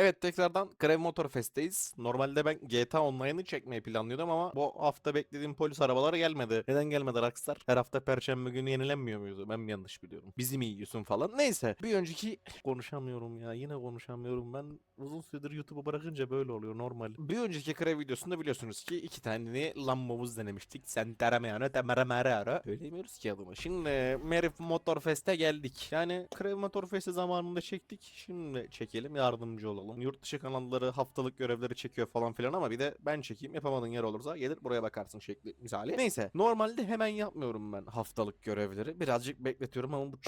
Evet tekrardan Krev Motor Fest'teyiz. Normalde ben GTA Online'ı çekmeyi planlıyordum ama bu hafta beklediğim polis arabaları gelmedi. Neden gelmedi Rockstar? Her hafta perşembe günü yenilenmiyor muydu? Ben mi yanlış biliyorum? Bizi mi yiyorsun falan. Neyse. Bir önceki konuşamıyorum ya. Yine konuşamıyorum. Ben uzun süredir YouTube'u bırakınca böyle oluyor normal. Bir önceki Krev videosunda biliyorsunuz ki iki tane Lambomuz denemiştik. Sen teremeyanı temere mere ara. Söyleyemiyoruz ki adımı. Şimdi Merif Motor Fest'e geldik. Yani Krev Motor Fest'i zamanında çektik. Şimdi çekelim yardımcı olalım. Yurt dışı kanalları haftalık görevleri çekiyor falan filan ama bir de ben çekeyim yapamadığın yer olursa gelir buraya bakarsın şekli misali. Neyse normalde hemen yapmıyorum ben haftalık görevleri. Birazcık bekletiyorum ama bu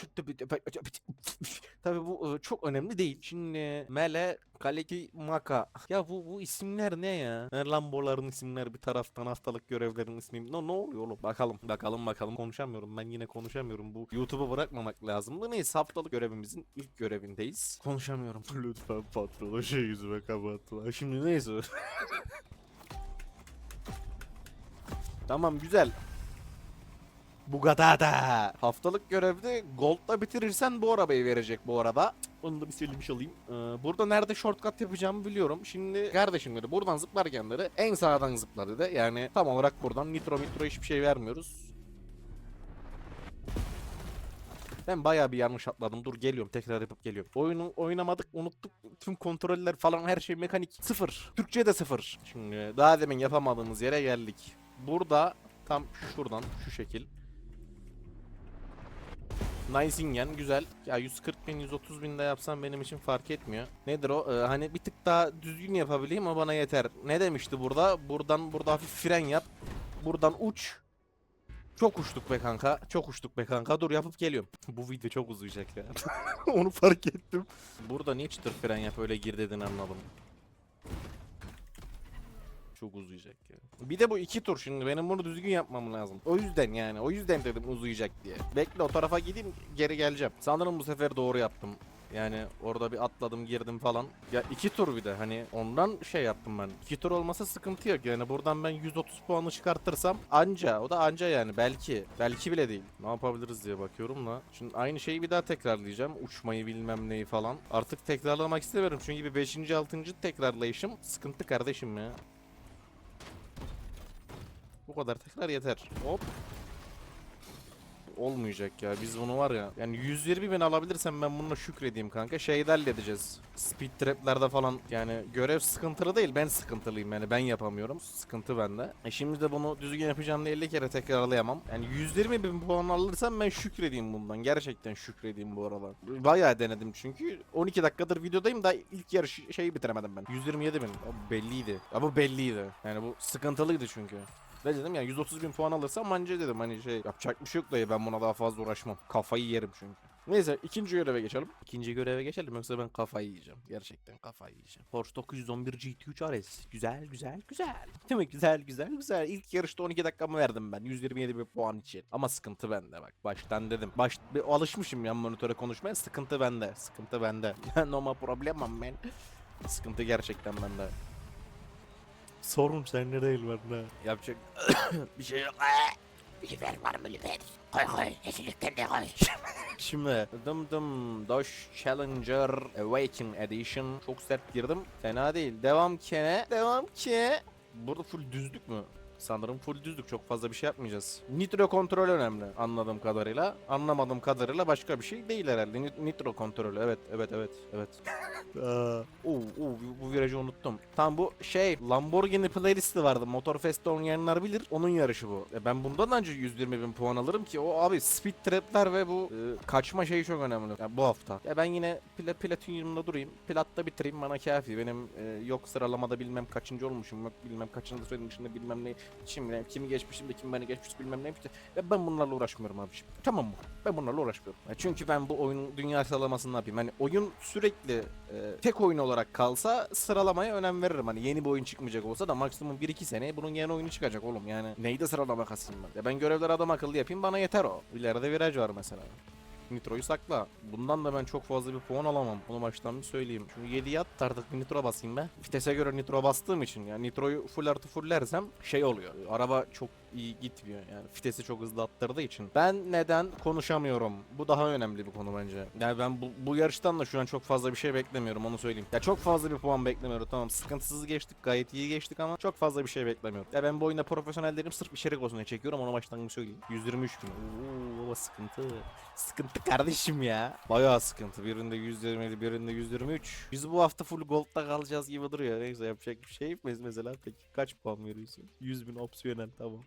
Tabii bu e, çok önemli değil. Şimdi Mele Kaleki Maka. Ya bu bu isimler ne ya? Lamboların isimler bir taraftan haftalık görevlerin ismi. Ne, ne oluyor oğlum? Bakalım bakalım bakalım. Konuşamıyorum. Ben yine konuşamıyorum. Bu YouTube'u bırakmamak lazımdı. Neyse haftalık görevimizin ilk görevindeyiz. Konuşamıyorum. Lütfen patron şey yüzüme kapatma. Şimdi neyse. tamam güzel. Bu kadar da. Haftalık görevde Gold'la bitirirsen bu arabayı verecek bu arada. Onu da bir silmiş alayım. Ee, burada nerede shortcut yapacağımı biliyorum. Şimdi kardeşim dedi buradan zıplarken dedi en sağdan zıpla dedi. Yani tam olarak buradan nitro mitro hiçbir şey vermiyoruz. Ben bayağı bir yanlış atladım. Dur geliyorum tekrar yapıp geliyorum. Oyunu oynamadık unuttuk. Tüm kontroller falan her şey mekanik. Sıfır. Türkçe de sıfır. Şimdi daha demin yapamadığımız yere geldik. Burada tam şuradan şu şekil. Nicingen güzel. Ya 140 bin 130 bin de yapsam benim için fark etmiyor. Nedir o? Ee, hani bir tık daha düzgün yapabileyim ama bana yeter. Ne demişti burada? Buradan burada hafif fren yap. Buradan uç. Çok uçtuk be kanka. Çok uçtuk be kanka. Dur yapıp geliyorum. Bu video çok uzayacak ya. Onu fark ettim. Burada niye çıtır fren yap öyle gir dedin anladım. Çok uzayacak ya. Bir de bu iki tur şimdi benim bunu düzgün yapmam lazım. O yüzden yani o yüzden dedim uzayacak diye. Bekle o tarafa gideyim geri geleceğim. Sanırım bu sefer doğru yaptım. Yani orada bir atladım girdim falan. Ya iki tur bir de hani ondan şey yaptım ben. İki tur olmasa sıkıntı yok. Yani buradan ben 130 puanı çıkartırsam anca o da anca yani belki. Belki bile değil. Ne yapabiliriz diye bakıyorum da. Şimdi aynı şeyi bir daha tekrarlayacağım. Uçmayı bilmem neyi falan. Artık tekrarlamak istemiyorum. Çünkü bir 5. 6. tekrarlayışım sıkıntı kardeşim ya. Bu kadar tekrar yeter. Hop. Olmayacak ya. Biz bunu var ya. Yani 120 bin alabilirsem ben bununla şükredeyim kanka. Şeyi de halledeceğiz. Speed traplerde falan yani görev sıkıntılı değil. Ben sıkıntılıyım yani. Ben yapamıyorum. Sıkıntı bende. E şimdi de bunu düzgün yapacağım diye 50 kere tekrarlayamam. Yani 120 bin puan alırsam ben şükredeyim bundan. Gerçekten şükredeyim bu arada. Bayağı denedim çünkü 12 dakikadır videodayım da ilk yarış şeyi bitiremedim ben. 127 bin. O belliydi. Bu belliydi. Yani bu sıkıntılıydı çünkü. Ne dedim ya 130 bin puan alırsam anca dedim hani şey yapacak bir şey yok dayı ben buna daha fazla uğraşmam. Kafayı yerim çünkü. Neyse ikinci göreve geçelim. İkinci göreve geçelim yoksa ben kafayı yiyeceğim. Gerçekten kafayı yiyeceğim. Porsche 911 GT3 RS. Güzel güzel güzel. Değil mi? Güzel güzel güzel. İlk yarışta 12 dakikamı verdim ben. 127 bin puan için. Ama sıkıntı bende bak. Baştan dedim. Baş, bir alışmışım ya monitöre konuşmaya. Sıkıntı bende. Sıkıntı bende. no problem man. Sıkıntı gerçekten bende. Sorun sende değil bende. Yapacak bir şey yok. Lüfer var mı lüfer? Koy koy. Yeşillikten de koy. Şimdi dım dım Dodge Challenger Awakening Edition çok sert girdim. Fena değil. Devam kene. Devam ki. Burada full düzlük mü? Sanırım full düzlük. Çok fazla bir şey yapmayacağız. Nitro kontrol önemli anladığım kadarıyla. Anlamadığım kadarıyla başka bir şey değil herhalde. Nit- Nitro kontrolü. Evet, evet, evet, evet. Oo, oo, bu- virajı unuttum. Tamam bu şey Lamborghini playlisti vardı. Motorfest'te oynayanlar bilir. Onun yarışı bu. E ben bundan önce 120 bin puan alırım ki o abi speed trapler ve bu e, kaçma şeyi çok önemli. Ya bu hafta. Ya ben yine pla platinyumda durayım. Platta bitireyim bana kafi. Benim e, yok sıralamada bilmem kaçıncı olmuşum. Yok bilmem kaçıncı sıranın dışında bilmem ne. Şimdi kimi geçmişim de kim beni geçmiş bilmem ne. Ve ben bunlarla uğraşmıyorum abi. Tamam mı? Ben bunlarla uğraşmıyorum. Ya çünkü ben bu oyunun dünya sıralamasını ne yapayım? Hani oyun sürekli e, tek oyun olarak kalsa sıralamaya önem veririm. Hani yeni bir oyun çıkmayacak olsa da maksimum 1-2 sene bunun yeni oyunu çıkacak oğlum. Yani neyde sıralama kasayım ben? Ya ben görevleri adam akıllı yapayım bana yeter o. İleride viraj var mesela. Nitro'yu sakla. Bundan da ben çok fazla bir puan alamam. Onu baştan bir söyleyeyim. Şimdi 7'ye at artık bir Nitro basayım ben. Vitese göre Nitro bastığım için yani Nitro'yu full artı fullersem şey oluyor. Araba çok iyi gitmiyor yani. Fitesi çok hızlı attırdığı için. Ben neden konuşamıyorum? Bu daha önemli bir konu bence. Yani ben bu, bu yarıştan da şu an çok fazla bir şey beklemiyorum onu söyleyeyim. Ya çok fazla bir puan beklemiyorum tamam sıkıntısız geçtik gayet iyi geçtik ama çok fazla bir şey beklemiyorum. Ya ben bu oyunda profesyonel değilim sırf içerik olsun diye çekiyorum onu baştan söyleyeyim. 123 bin. Oo baba sıkıntı. Sıkıntı kardeşim ya. Bayağı sıkıntı. Birinde 127 birinde 123. Biz bu hafta full gold'da kalacağız gibi duruyor. Neyse yapacak bir şey Mesela peki kaç puan veriyorsun? 100 bin opsiyonel tamam.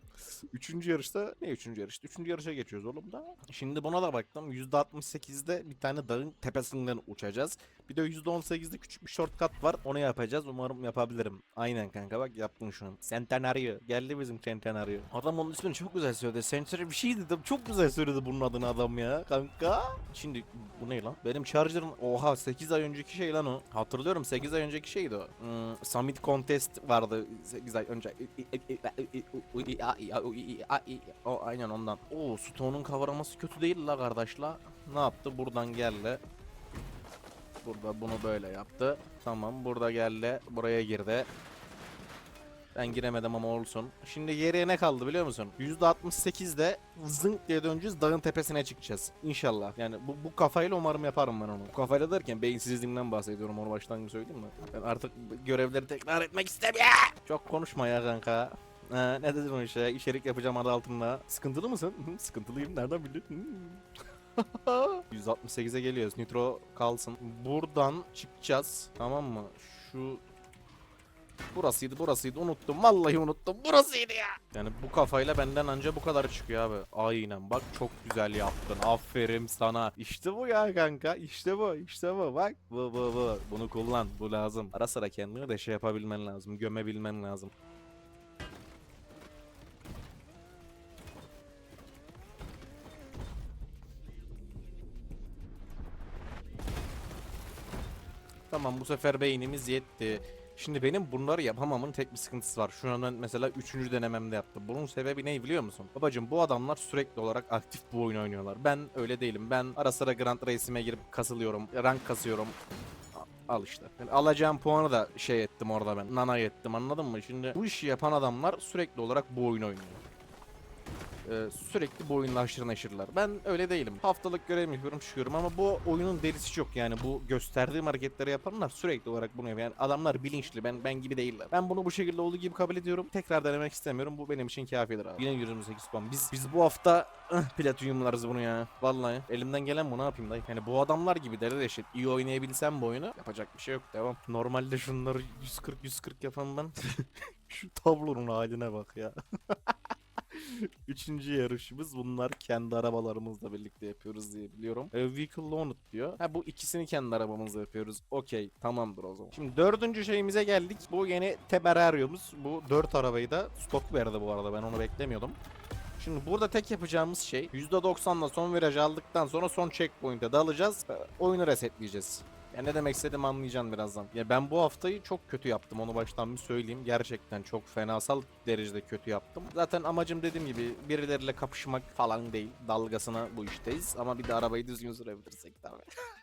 Üçüncü yarışta ne üçüncü yarışta? Üçüncü yarışa geçiyoruz oğlum da. Şimdi buna da baktım. %68'de bir tane dağın tepesinden uçacağız. Bir de %18'de küçük bir shortcut var. Onu yapacağız. Umarım yapabilirim. Aynen kanka bak yaptın şu an. Centenario. Geldi bizim Centenario. Adam onun ismini çok güzel söyledi. Centenario bir şey dedim. Çok güzel söyledi bunun adını adam ya kanka. Şimdi bu ne lan? Benim Charger'ın oha 8 ay önceki şey lan o. Hatırlıyorum 8 ay önceki şeydi o. Hmm, Summit Contest vardı 8 ay önce. O aynen ondan. Oo Stone'un kavraması kötü değil la kardeş la. Ne yaptı? Buradan geldi. Burada bunu böyle yaptı. Tamam burada geldi. Buraya girdi. Ben giremedim ama olsun. Şimdi geriye ne kaldı biliyor musun? %68'de zınk diye döneceğiz dağın tepesine çıkacağız. İnşallah. Yani bu, bu kafayla umarım yaparım ben onu. Bu kafayla derken beyinsizliğimden bahsediyorum onu baştan söyleyeyim mi? Ben artık görevleri tekrar etmek istemiyorum. Çok konuşma ya kanka. Ha, ne dedin o işe? İçerik yapacağım adı altında. Sıkıntılı mısın? Sıkıntılıyım. Nereden? Hı. 168'e geliyoruz. Nitro kalsın. Buradan çıkacağız. Tamam mı? Şu Burasıydı burasıydı unuttum vallahi unuttum burasıydı ya. Yani bu kafayla benden anca bu kadar çıkıyor abi. Aynen bak çok güzel yaptın aferin sana. İşte bu ya kanka işte bu işte bu bak bu bu bu bunu kullan bu lazım. Ara sıra kendini de şey yapabilmen lazım gömebilmen lazım. Tamam bu sefer beynimiz yetti. Şimdi benim bunları yapamamın tek bir sıkıntısı var. Şu an mesela 3. denememde yaptım. Bunun sebebi ne biliyor musun? Babacım bu adamlar sürekli olarak aktif bu oyunu oynuyorlar. Ben öyle değilim. Ben ara sıra Grand Race'ime girip kasılıyorum. Rank kasıyorum. Al işte. Yani alacağım puanı da şey ettim orada ben. Nana ettim anladın mı? Şimdi bu işi yapan adamlar sürekli olarak bu oyunu oynuyor. Ee, sürekli bu oyunla haşır neşirler. Ben öyle değilim. Haftalık görev yapıyorum çıkıyorum ama bu oyunun delisi çok yani bu gösterdiğim hareketleri yapanlar sürekli olarak bunu yapıyor. Yani adamlar bilinçli ben ben gibi değiller. Ben bunu bu şekilde olduğu gibi kabul ediyorum. Tekrar denemek istemiyorum. Bu benim için kafidir abi. Yine 128 puan. Biz biz bu hafta ıh, platinumlarız bunu ya. Vallahi elimden gelen bu ne yapayım dayı. Yani bu adamlar gibi deli eşit. İyi oynayabilsem bu oyunu yapacak bir şey yok. Devam. Normalde şunları 140 140 yapan ben. Şu tablonun haline bak ya. Üçüncü yarışımız bunlar kendi arabalarımızla birlikte yapıyoruz diye biliyorum. E, vehicle loaned diyor. Ha bu ikisini kendi arabamızla yapıyoruz. Okey tamamdır o zaman. Şimdi dördüncü şeyimize geldik. Bu yeni Temerario'muz. Bu dört arabayı da stok verdi bu arada ben onu beklemiyordum. Şimdi burada tek yapacağımız şey %90'la son viraj aldıktan sonra son checkpoint'e dalacağız. e, Oyunu resetleyeceğiz. Ya ne demek istediğimi anlayacaksın birazdan. Ya ben bu haftayı çok kötü yaptım onu baştan bir söyleyeyim. Gerçekten çok fenasal derecede kötü yaptım. Zaten amacım dediğim gibi birileriyle kapışmak falan değil. Dalgasına bu işteyiz. Ama bir de arabayı düzgün sürebilirsek tabii.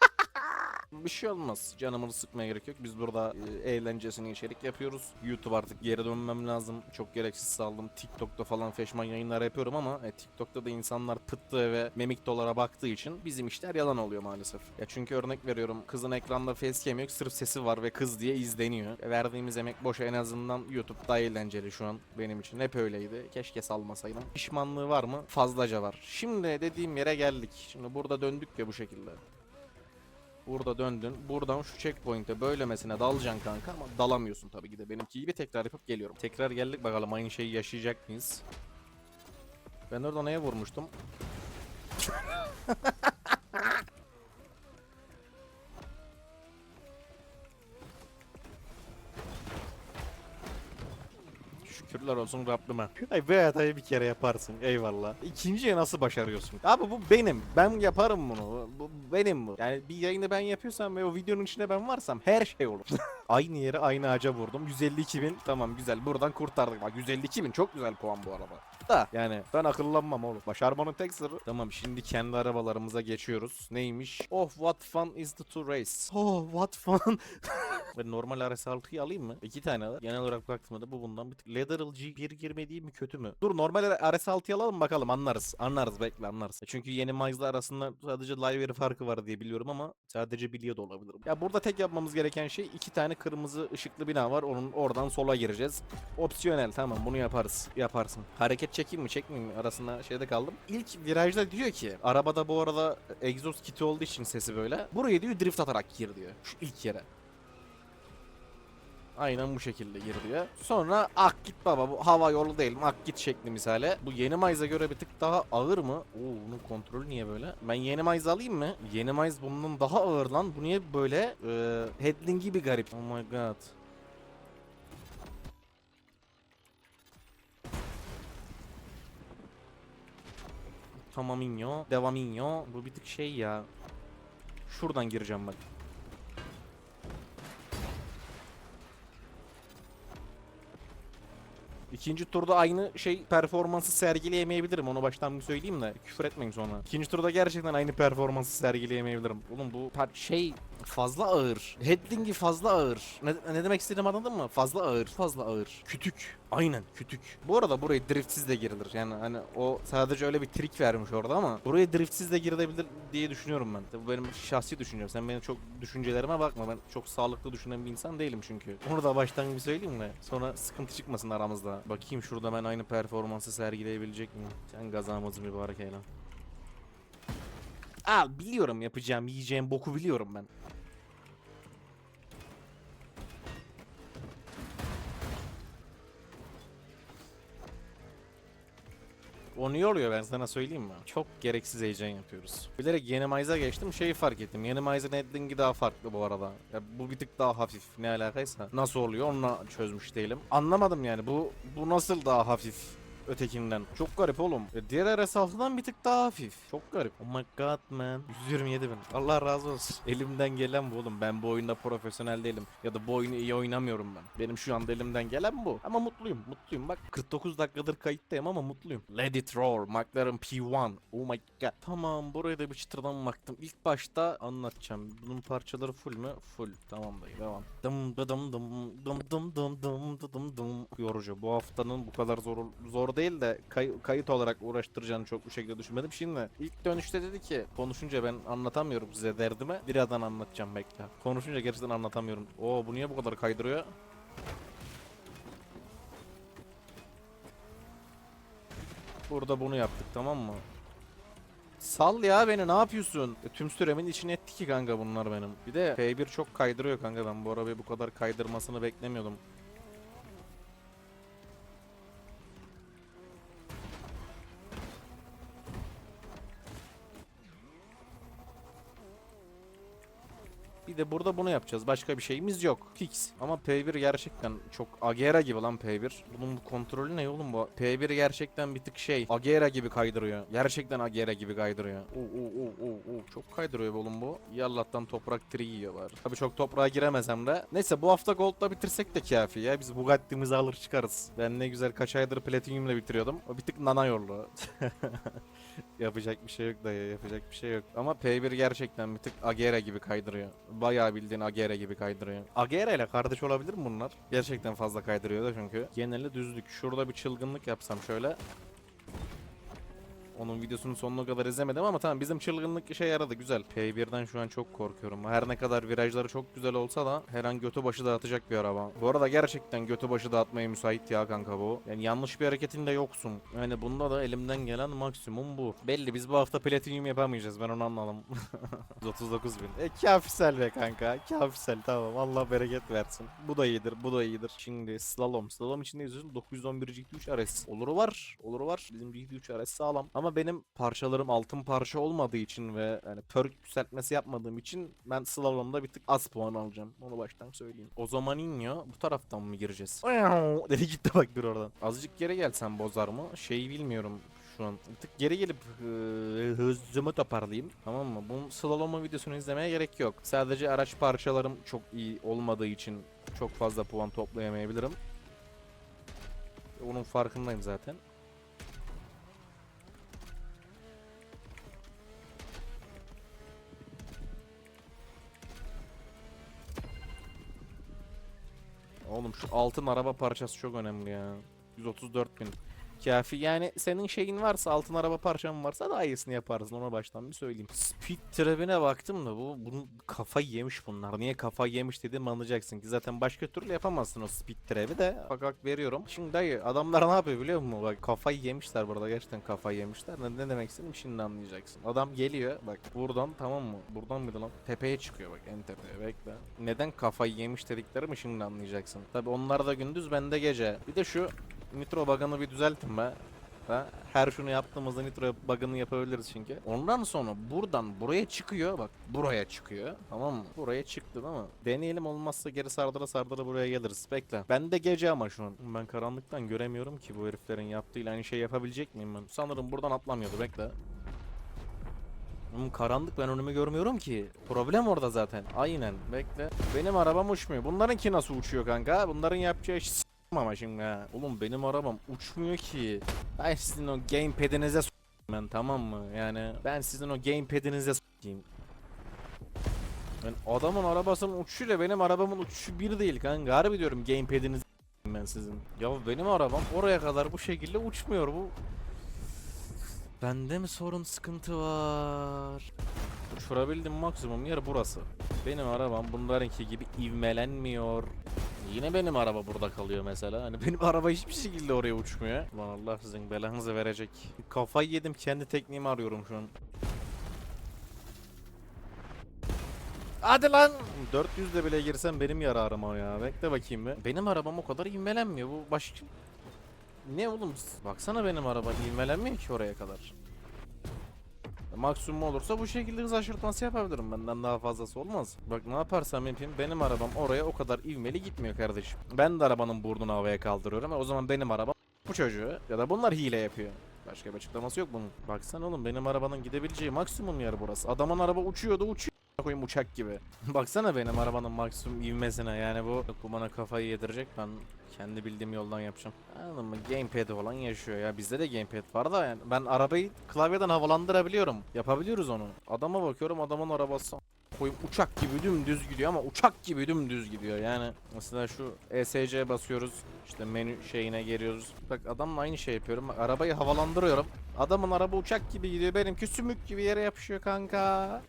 Bir şey olmaz. Canımını sıkmaya gerek yok. Biz burada e, eğlencesini içerik yapıyoruz. YouTube artık geri dönmem lazım. Çok gereksiz saldım. TikTok'ta falan feşman yayınlar yapıyorum ama e, TikTok'ta da insanlar pıttı ve memik dolara baktığı için bizim işler yalan oluyor maalesef. Ya çünkü örnek veriyorum. Kızın ekranda facecam yok. Sırf sesi var ve kız diye izleniyor. E, verdiğimiz emek boşa en azından YouTube daha eğlenceli şu an benim için. Hep öyleydi. Keşke salmasaydım. Pişmanlığı var mı? Fazlaca var. Şimdi dediğim yere geldik. Şimdi burada döndük ya bu şekilde. Burada döndün. Buradan şu checkpoint'e böylemesine dalacaksın kanka ama dalamıyorsun tabii ki de. Benimki gibi tekrar yapıp geliyorum. Tekrar geldik bakalım aynı şeyi yaşayacak mıyız? Ben orada neye vurmuştum? Şükürler olsun Rabbime. Ay bu hatayı bir kere yaparsın eyvallah. İkinciye nasıl başarıyorsun? Abi bu benim. Ben yaparım bunu. Bu benim bu. Yani bir yayını ben yapıyorsam ve o videonun içinde ben varsam her şey olur. aynı yere aynı ağaca vurdum. 152 bin. Tamam güzel. Buradan kurtardık. Bak 152 bin çok güzel puan bu arada. Da yani ben akıllanmam oğlum. Başarmanın tek sırrı. Tamam şimdi kendi arabalarımıza geçiyoruz. Neymiş? Oh what fun is the to race. Oh what fun. ben normal RS6'yı alayım mı? İki tane var. Genel olarak baktığımda bu bundan bir tık. Lateral G1 girmediği mi kötü mü? Dur normal RS6'yı alalım bakalım anlarız. Anlarız bekle anlarız. Çünkü yeni Mize'la arasında sadece library farkı var diye biliyorum ama sadece biliyor da olabilirim. Ya burada tek yapmamız gereken şey iki tane kırmızı ışıklı bina var. Onun oradan sola gireceğiz. Opsiyonel tamam bunu yaparız. Yaparsın. Hareket çekeyim mi çekmeyeyim mi arasında şeyde kaldım. İlk virajda diyor ki arabada bu arada egzoz kiti olduğu için sesi böyle. Buraya diyor drift atarak gir diyor. Şu ilk yere. Aynen bu şekilde gir diyor. Sonra ak git baba bu hava yolu değil mi? Ak git şekli misale. Bu yeni Mayz'a göre bir tık daha ağır mı? Oo bunun kontrolü niye böyle? Ben yeni Mayz alayım mı? Yeni Mayz bundan daha ağır lan. Bu niye böyle? Ee, headling gibi garip. Oh my god. Tamaminho, devaminho. Bu bir tık şey ya. Şuradan gireceğim bak. İkinci turda aynı şey performansı sergileyemeyebilirim. Onu baştan bir söyleyeyim de küfür etmeyin sonra. İkinci turda gerçekten aynı performansı sergileyemeyebilirim. Oğlum bu şey fazla ağır. Headling'i fazla ağır. Ne, ne demek istediğimi anladın mı? Fazla ağır. Fazla ağır. Kütük. Aynen kütük. Bu arada buraya driftsiz de girilir. Yani hani o sadece öyle bir trik vermiş orada ama buraya driftsiz de girilebilir diye düşünüyorum ben. Bu benim şahsi düşüncem. Sen benim çok düşüncelerime bakma. Ben çok sağlıklı düşünen bir insan değilim çünkü. Onu da baştan bir söyleyeyim de sonra sıkıntı çıkmasın aramızda. Bakayım şurada ben aynı performansı sergileyebilecek miyim? Sen gazamızı mübarek eyle. Al biliyorum yapacağım yiyeceğim boku biliyorum ben. O niye oluyor ben sana söyleyeyim mi? Çok gereksiz heyecan yapıyoruz. Bilerek yeni Mize'a geçtim şeyi fark ettim. Yeni Mize'ın headling'i daha farklı bu arada. Ya bu bir tık daha hafif ne alakaysa. Nasıl oluyor onunla çözmüş değilim. Anlamadım yani bu bu nasıl daha hafif? Ötekinden. Çok garip oğlum. E, diğer RS6'dan bir tık daha hafif. Çok garip. Oh my god man. 127 bin. Allah razı olsun. Elimden gelen bu oğlum. Ben bu oyunda profesyonel değilim. Ya da bu oyunu iyi oynamıyorum ben. Benim şu anda elimden gelen bu. Ama mutluyum. Mutluyum. Bak 49 dakikadır kayıttayım ama mutluyum. Let it roar. McLaren P1. Oh my god. Tamam buraya da bir çıtırdan baktım. İlk başta anlatacağım. Bunun parçaları full mü? Full. Tamam dayı devam. Dım dım dım dım dım dım dım dım dım. Yorucu. Bu haftanın bu kadar zor zor değil de kay- kayıt olarak uğraştıracağını çok bu şekilde düşünmedim. Şimdi ilk dönüşte dedi ki konuşunca ben anlatamıyorum size derdimi. Birazdan anlatacağım bekle. Konuşunca gerçekten anlatamıyorum. Oo bu niye bu kadar kaydırıyor? Burada bunu yaptık tamam mı? Sal ya beni ne yapıyorsun? E, tüm süremin içine etti ki kanka bunlar benim. Bir de P1 çok kaydırıyor kanka ben bu arabayı bu kadar kaydırmasını beklemiyordum. Bir de burada bunu yapacağız. Başka bir şeyimiz yok. Fix. Ama P1 gerçekten çok Agera gibi lan P1. Bunun bu kontrolü ne oğlum bu? P1 gerçekten bir tık şey. Agera gibi kaydırıyor. Gerçekten Agera gibi kaydırıyor. Oo oo oo oo. Çok kaydırıyor oğlum bu. Yallah'tan toprak tri yiyor bari. Tabii çok toprağa giremesem de. Neyse bu hafta Gold'la bitirsek de kafi ya. Biz Bugatti'mizi alır çıkarız. Ben ne güzel kaç aydır Platinum'la bitiriyordum. O bir tık nana yollu. yapacak bir şey yok dayı yapacak bir şey yok. Ama P1 gerçekten bir tık Agera gibi kaydırıyor. Bayağı bildiğin Agera gibi kaydırıyor. Agera ile kardeş olabilir mi bunlar? Gerçekten fazla kaydırıyor da çünkü. Genelde düzlük. Şurada bir çılgınlık yapsam şöyle. Onun videosunu sonuna kadar izlemedim ama tamam bizim çılgınlık işe yaradı güzel. P1'den şu an çok korkuyorum. Her ne kadar virajları çok güzel olsa da her an götü başı dağıtacak bir araba. Bu arada gerçekten götü başı dağıtmaya müsait ya kanka bu. Yani yanlış bir hareketinde yoksun. Yani bunda da elimden gelen maksimum bu. Belli biz bu hafta platinum yapamayacağız ben onu anladım. 139 bin. E kafisel be kanka. Kafisel tamam Allah bereket versin. Bu da iyidir bu da iyidir. Şimdi slalom. Slalom içinde yüzüyorsun 911 GT3 RS. Oluru var. Oluru var. Bizim GT3 RS sağlam. Ama benim parçalarım altın parça olmadığı için ve yani perk yükseltmesi yapmadığım için ben slalomda bir tık az puan alacağım. Onu baştan söyleyeyim. O zaman inyo bu taraftan mı gireceğiz? Dedi gitti bak bir oradan. Azıcık geri gelsen bozar mı? Şeyi bilmiyorum şu an. Bir tık geri gelip e, hızımı toparlayayım. Tamam mı? Bunun slalom videosunu izlemeye gerek yok. Sadece araç parçalarım çok iyi olmadığı için çok fazla puan toplayamayabilirim. Onun farkındayım zaten. Oğlum şu altın araba parçası çok önemli ya. 134 bin. Kafi yani senin şeyin varsa altın araba parçan varsa daha iyisini yaparsın ona baştan bir söyleyeyim. Speed trap'ine baktım da bu bunun kafayı yemiş bunlar. Niye kafayı yemiş dediğimi anlayacaksın ki zaten başka türlü yapamazsın o speed trap'i de. Bak bak veriyorum. Şimdi dayı adamlar ne yapıyor biliyor musun? Bak kafayı yemişler burada gerçekten kafayı yemişler. Ne, ne demek istedim şimdi anlayacaksın. Adam geliyor bak buradan tamam mı? Buradan mıydı lan? Tepeye çıkıyor bak en tepeye bekle. Neden kafayı yemiş dediklerimi şimdi anlayacaksın. Tabi onlar da gündüz bende gece. Bir de şu Nitro bug'ını bir düzeltin be. Ha? Her şunu yaptığımızda nitro bug'ını yapabiliriz çünkü. Ondan sonra buradan buraya çıkıyor bak buraya çıkıyor tamam mı? Buraya çıktı mi? Deneyelim olmazsa geri sardıra sardıra buraya geliriz. Bekle. Ben de gece ama şu. Ben karanlıktan göremiyorum ki bu heriflerin yaptığıyla aynı şey yapabilecek miyim ben? Sanırım buradan atlamıyordu bekle. Oğlum karanlık ben önümü görmüyorum ki. Problem orada zaten. Aynen bekle. Benim arabam uçmuyor. Bunlarınki nasıl uçuyor kanka? Bunların yapacağı iş s- ama şimdi ha. Oğlum benim arabam uçmuyor ki. Ben sizin o gamepad'inize ben tamam mı? Yani ben sizin o gamepad'inize s**eyim. Ben adamın arabasının uçuşuyla benim arabamın uçuşu bir değil kanka. Harbi diyorum gamepad'inizi ben sizin. Ya benim arabam oraya kadar bu şekilde uçmuyor bu. Bende mi sorun sıkıntı var? Uçurabildim maksimum yer burası. Benim arabam bunlarınki gibi ivmelenmiyor. Yine benim araba burada kalıyor mesela. Hani benim araba hiçbir şekilde oraya uçmuyor. Lan Allah sizin belanızı verecek. Kafayı yedim kendi tekniğimi arıyorum şu an. Hadi lan! 400'de bile girsem benim yararım o ya. Bekle bakayım bir. Benim arabam o kadar ivmelenmiyor. Bu başka... Ne oğlum? Baksana benim araba ivmelenmiyor ki oraya kadar. Maksimum olursa bu şekilde hız aşırtması yapabilirim benden daha fazlası olmaz. Bak ne yaparsam yapayım benim arabam oraya o kadar ivmeli gitmiyor kardeşim. Ben de arabanın burnunu havaya kaldırıyorum. O zaman benim arabam bu çocuğu ya da bunlar hile yapıyor. Başka bir açıklaması yok bunun. Baksana oğlum benim arabanın gidebileceği maksimum yer burası. Adamın araba uçuyordu uçuyor koyayım uçak gibi. Baksana benim arabanın maksimum ivmesine yani bu bana kafayı yedirecek ben kendi bildiğim yoldan yapacağım. Anladın mı? Gamepad olan yaşıyor ya. Bizde de gamepad var da yani ben arabayı klavyeden havalandırabiliyorum. Yapabiliyoruz onu. Adama bakıyorum adamın arabası koyayım uçak gibi dümdüz gidiyor ama uçak gibi dümdüz gidiyor yani. Mesela şu ESC basıyoruz. işte menü şeyine giriyoruz. Bak adamla aynı şey yapıyorum. Bak, arabayı havalandırıyorum. Adamın araba uçak gibi gidiyor. Benimki sümük gibi yere yapışıyor kanka.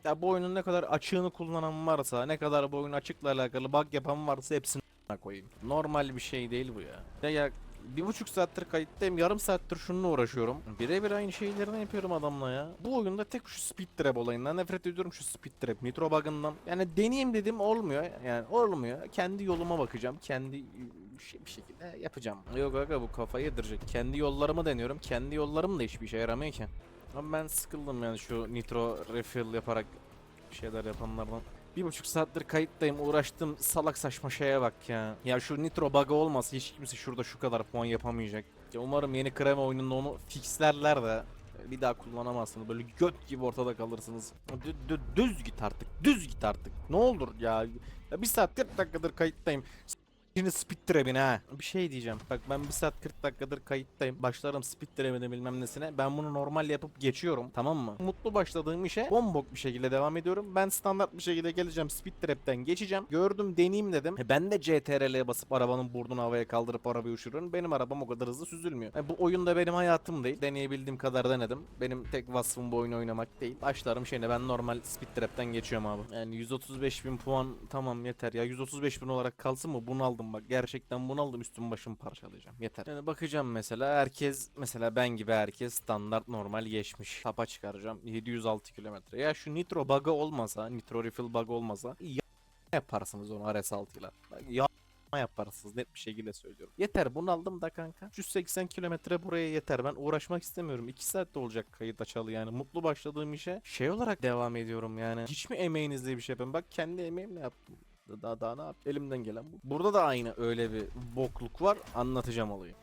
Ya bu oyunun ne kadar açığını kullanan varsa, ne kadar bu oyun açıkla alakalı bug yapan varsa hepsini koyayım. Normal bir şey değil bu ya. Ya, ya bir buçuk saattir kayıttayım. Yarım saattir şununla uğraşıyorum. Birebir aynı şeylerini yapıyorum adamla ya. Bu oyunda tek şu speed trap olayından nefret ediyorum şu speed trap. Nitro bug'ından. Yani deneyeyim dedim olmuyor. Yani olmuyor. Kendi yoluma bakacağım. Kendi şey, bir şekilde yapacağım. Yok aga bu kafayı yedirecek. Kendi yollarımı deniyorum. Kendi yollarım da hiçbir işe yaramıyor ki. Ama ben sıkıldım yani şu nitro refill yaparak bir şeyler yapanlardan. Bir buçuk saattir kayıttayım uğraştım salak saçma şeye bak ya. Ya şu nitro bug'ı olmasa hiç kimse şurada şu kadar puan yapamayacak. Ya umarım yeni krema oyununda onu fixlerler de bir daha kullanamazsınız. Böyle göt gibi ortada kalırsınız. Dü- dü- düz git artık. Düz git artık. Ne olur ya. Ya bir saat 40 dakikadır kayıttayım. Şimdi speed trap'ine ha. Bir şey diyeceğim. Bak ben bir saat 40 dakikadır kayıttayım. Başlarım speed trap'ine bilmem nesine. Ben bunu normal yapıp geçiyorum. Tamam mı? Mutlu başladığım işe bombok bir şekilde devam ediyorum. Ben standart bir şekilde geleceğim. Speed trap'ten geçeceğim. Gördüm deneyeyim dedim. E ben de CTRL'ye basıp arabanın burnunu havaya kaldırıp arabayı uçuruyorum. Benim arabam o kadar hızlı süzülmüyor. E bu oyunda benim hayatım değil. Deneyebildiğim kadar denedim. Benim tek vasfım bu oyunu oynamak değil. Başlarım şeyine ben normal speed trap'ten geçiyorum abi. Yani 135 bin puan tamam yeter ya. 135 bin olarak kalsın mı? Bunu aldım bak. Gerçekten bunu aldım üstüm başımı parçalayacağım. Yeter. Yani bakacağım mesela herkes mesela ben gibi herkes standart normal geçmiş. Tapa çıkaracağım. 706 kilometre. Ya şu nitro bug'ı olmasa, nitro refill bug olmasa ya yaparsınız onu RS6 ile. Ya yaparsınız net bir şekilde söylüyorum. Yeter bunu aldım da kanka. 180 kilometre buraya yeter. Ben uğraşmak istemiyorum. 2 saatte olacak kayıt açalı yani. Mutlu başladığım işe şey olarak devam ediyorum yani. Hiç mi emeğinizle bir şey yapayım? Bak kendi emeğimle yaptım. Daha daha ne yap? Elimden gelen bu. Burada da aynı öyle bir bokluk var. Anlatacağım olayı.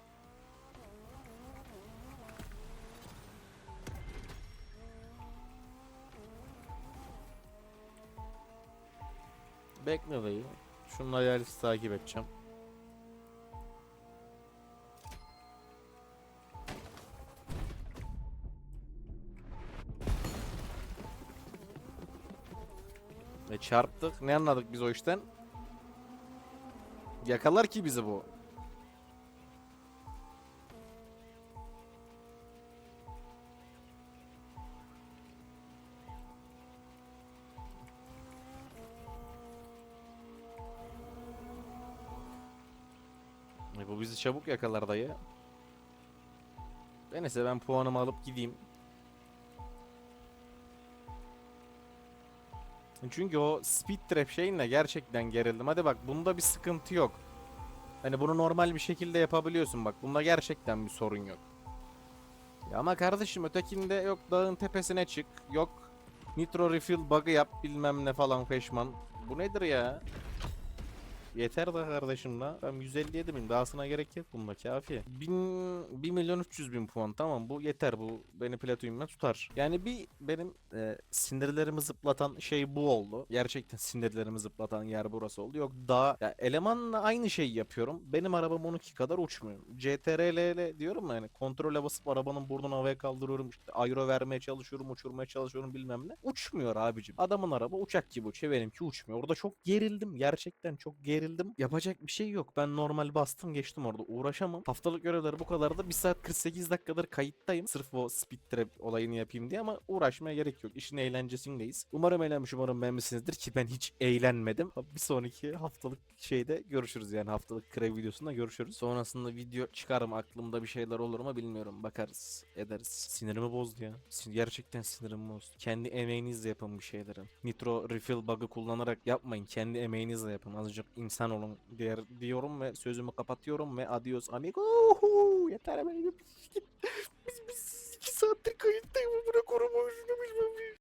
Bekle dayı. Şunun hayaleti takip edeceğim. Ve çarptık. Ne anladık biz o işten? Yakalar ki bizi bu. E bu bizi çabuk yakalar dayı. Ben neyse ben puanımı alıp gideyim. Çünkü o speed trap şeyinle gerçekten gerildim. Hadi bak bunda bir sıkıntı yok. Hani bunu normal bir şekilde yapabiliyorsun bak. Bunda gerçekten bir sorun yok. Ya ama kardeşim ötekinde yok dağın tepesine çık. Yok nitro refill bug'ı yap bilmem ne falan feşman. Bu nedir ya? Yeter de kardeşim la. Ben 157 bin. Dahasına gerek yok bunda kafi. 1000, 1 milyon 300 bin puan. Tamam bu yeter. Bu beni platoyumla tutar. Yani bir benim e, sinirlerimi zıplatan şey bu oldu. Gerçekten sinirlerimi zıplatan yer burası oldu. Yok daha ya elemanla aynı şeyi yapıyorum. Benim arabam 12 kadar uçmuyor. CTRL diyorum ya hani kontrole basıp arabanın burnunu havaya kaldırıyorum. işte aero vermeye çalışıyorum, uçurmaya çalışıyorum bilmem ne. Uçmuyor abicim. Adamın araba uçak gibi uçuyor. Benimki uçmuyor. Orada çok gerildim. Gerçekten çok gerildim. Yapacak bir şey yok. Ben normal bastım geçtim orada. Uğraşamam. Haftalık görevleri bu kadar da 1 saat 48 dakikadır kayıttayım. Sırf o speed trap olayını yapayım diye ama uğraşmaya gerek yok. İşin eğlencesindeyiz. Umarım eğlenmiş, umarım beğenmişsinizdir ki ben hiç eğlenmedim. Bir sonraki haftalık şeyde görüşürüz yani haftalık krev videosunda görüşürüz. Sonrasında video çıkar mı aklımda bir şeyler olur mu bilmiyorum. Bakarız, ederiz. Sinirimi bozdu ya. Sin- Gerçekten sinirimi bozdu. Kendi emeğinizle yapın bir şeyleri. Nitro refill bug'ı kullanarak yapmayın. Kendi emeğinizle yapın. Azıcık insan olun diğer diyorum ve sözümü kapatıyorum ve adios amigo. Yeter be. Biz biz 2 saattir kayıttayım. Bırak bilmem.